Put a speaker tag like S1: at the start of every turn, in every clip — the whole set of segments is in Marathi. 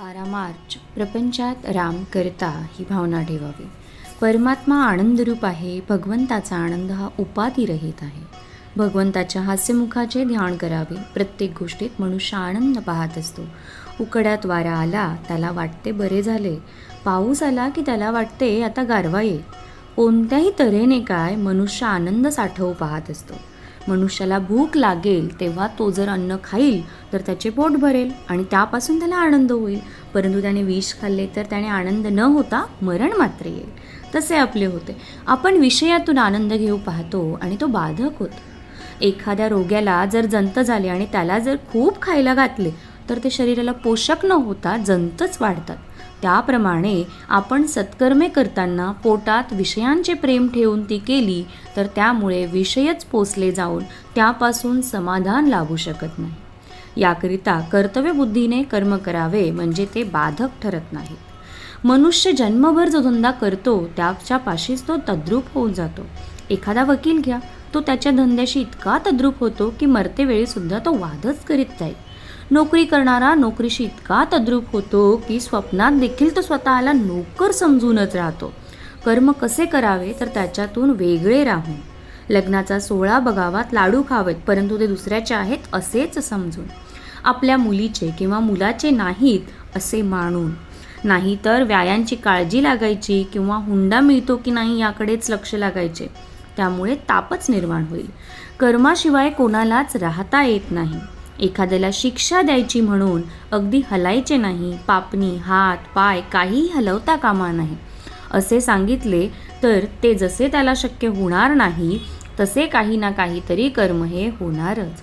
S1: बारा मार्च प्रपंचात राम करता ही भावना ठेवावी. परमात्मा आनंदरूप आहे भगवंताचा आनंद हा उपाधिरहित आहे. भगवंताच्या हास्यमुखाचे ध्यान करावे प्रत्येक गोष्टीत मनुष्य आनंद पाहत असतो. उकड्यात वारा आला त्याला वाटते बरे झाले. पाऊस आला की त्याला वाटते आता गारवा येईल. कोणत्याही तऱ्हेने काय मनुष्य आनंद साठवू पाहत असतो. मनुष्याला भूक लागेल तेव्हा तो जर अन्न खाईल तर त्याचे पोट भरेल आणि त्यापासून त्याला आनंद होईल. परंतु त्याने विष खाल्ले तर त्याने आनंद न होता मरण मात्र येईल. तसे आपले होते. आपण विषयातून आनंद घेऊ पाहतो आणि तो बाधक होतो. एखाद्या रोग्याला जर जंत झाले आणि त्याला जर खूप खायला घातले तर ते शरीराला पोषक न होता जंतच वाढतात. त्याप्रमाणे आपण सत्कर्मे करताना पोटात विषयांचे प्रेम ठेवून ती केली तर त्यामुळे विषयच पोचले जाऊन त्यापासून समाधान लाभू शकत नाही. याकरिता कर्तव्यबुद्धीने कर्म करावे म्हणजे ते बाधक ठरत नाहीत मनुष्य जन्मभर जो धंदा करतो त्याच्या पाशीच तो तद्रूप होऊन जातो. एखादा वकील घ्या तो त्याच्या धंद्याशी इतका तद्रूप होतो की मरतेवेळीसुद्धा तो वादच करीत जाईल नोकरी करणारा नोकरीशी इतका तद्रूप होतो की स्वप्नात देखील तो स्वतःला नोकर समजूनच राहतो. कर्म कसे करावे तर त्याच्यातून वेगळे राहून. लग्नाचा सोहळा बघावात लाडू खावेत परंतु ते दुसऱ्याचे आहेत असेच समजून. आपल्या मुलीचे किंवा मुलाचे नाहीत असे मानून. नाही तर व्यायांची काळजी लागायची किंवा हुंडा मिळतो की नाही याकडेच लक्ष लागायचे. त्यामुळे तापच निर्माण होईल. कर्माशिवाय कोणालाच राहता येत नाही. एखाद्याला शिक्षा द्यायची म्हणून अगदी हलायचे नाही. पापणी हात पाय काहीही हलवता कामा नाही असे सांगितले तर ते जसे त्याला शक्य होणार नाही तसे काही ना काहीतरी कर्म हे होणारच.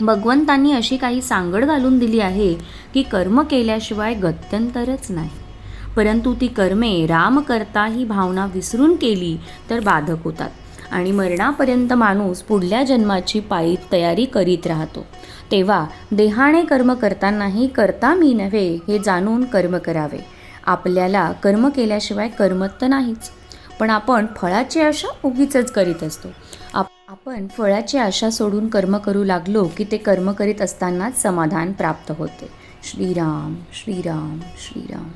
S1: भगवंतांनी अशी काही सांगड घालून दिली आहे की कर्म केल्याशिवाय गत्यंतरच नाही. परंतु ती कर्मे राम करता ही भावना विसरून केली तर बाधक होतात. आणि मरणापर्यंत माणूस पुढल्या जन्माची पायी तयारी करीत राहतो. तेव्हा देहाने कर्म करतानाही करता मी नव्हे हे जाणून कर्म करावे. आपल्याला कर्म केल्याशिवाय कर्मत तर नाहीच. पण आपण फळाची आशा उगीच करीत असतो. आप आपण फळाची आशा सोडून कर्म करू लागलो की ते कर्म करीत असतानाच समाधान प्राप्त होते. श्रीराम श्रीराम श्रीराम.